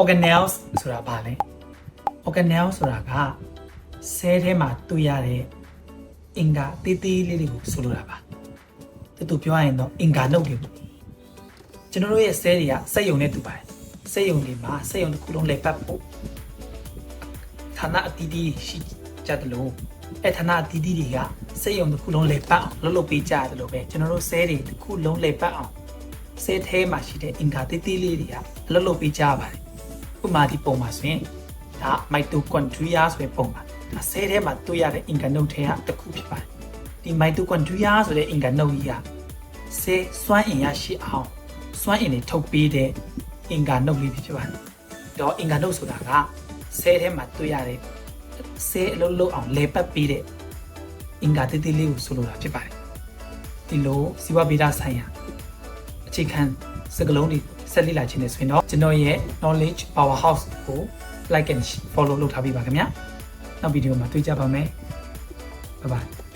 organelles ဆိုတာဘာလဲ organelle ဆိုတာကဆဲထဲမှာတွေ့ရတဲ့အင်္ဂါတေးသေးလေးတွေကိုဆိုလိုတာပါတူတူပြောရရင်တော့အင်္ဂါနှုတ်တွေပေါ့ကျွန်တော်တို့ရဲ့ဆဲတွေကစက်ယုံနဲ့တူပါတယ်စက်ယုံတွေမှာစက်ယုံတစ်ခုလုံးလဲပတ်ဖို့ဌာနအတီးတီးရှိကြတယ်လို့အဲဌာနအတီးတီးတွေကစက်ယုံတစ်ခုလုံးလဲပတ်အောင်လှုပ်လှုပ်ပေးကြရတယ်လို့ပဲကျွန်တော်တို့ဆဲတွေတစ်ခုလုံးလဲပတ်အောင်ဆဲထဲမှာရှိတဲ့အင်္ဂါတေးသေးလေးတွေကလှုပ်လှုပ်ပေးကြရပါတယ် ဥပမာဒီပုံမှာဆိုရင်ဒါ mitochondria ဆိုတဲ့ပုံပါဒါဆဲထဲမှာတွေ့ရတဲ့အင်္ဂါနှုတ်ထဲကတစ်ခုဖြစ်ပါတယ်ဒီ mitochondria ဆိုတဲ့အင်္ဂါနှုတ်ကြီးကဆဲစွမ်းအင်ရရှိအောင်စွမ်းအင်တွေထုတ်ပေးတဲ့အင်္ဂါနှုတ်လေးဖြစ်ပါတယ်တော့အင်္ဂါနှုတ်ဆိုတာကဆဲထဲမှာတွေ့ရတဲ့ဆဲအလုံးလုံးအောင်လေပတ်ပေးတဲ့အင်္ဂါတေးသေးလေးကိုဆိုလိုတာဖြစ်ပါတယ်ဒီလိုဇီဝဗေဒဆိုင်ရာအခြေခံစကလုံးတွေ ဆက်လက်လာခြင်းနဲ့ဆိုရင်တော့ကျွန်တော်ရဲ့ knowledge powerhouse ကို like and follow လုပ်ထားပေးပါခင်ဗျာနောက်ဗီဒီယိုမှာတွေ့ကြပါမယ် bye bye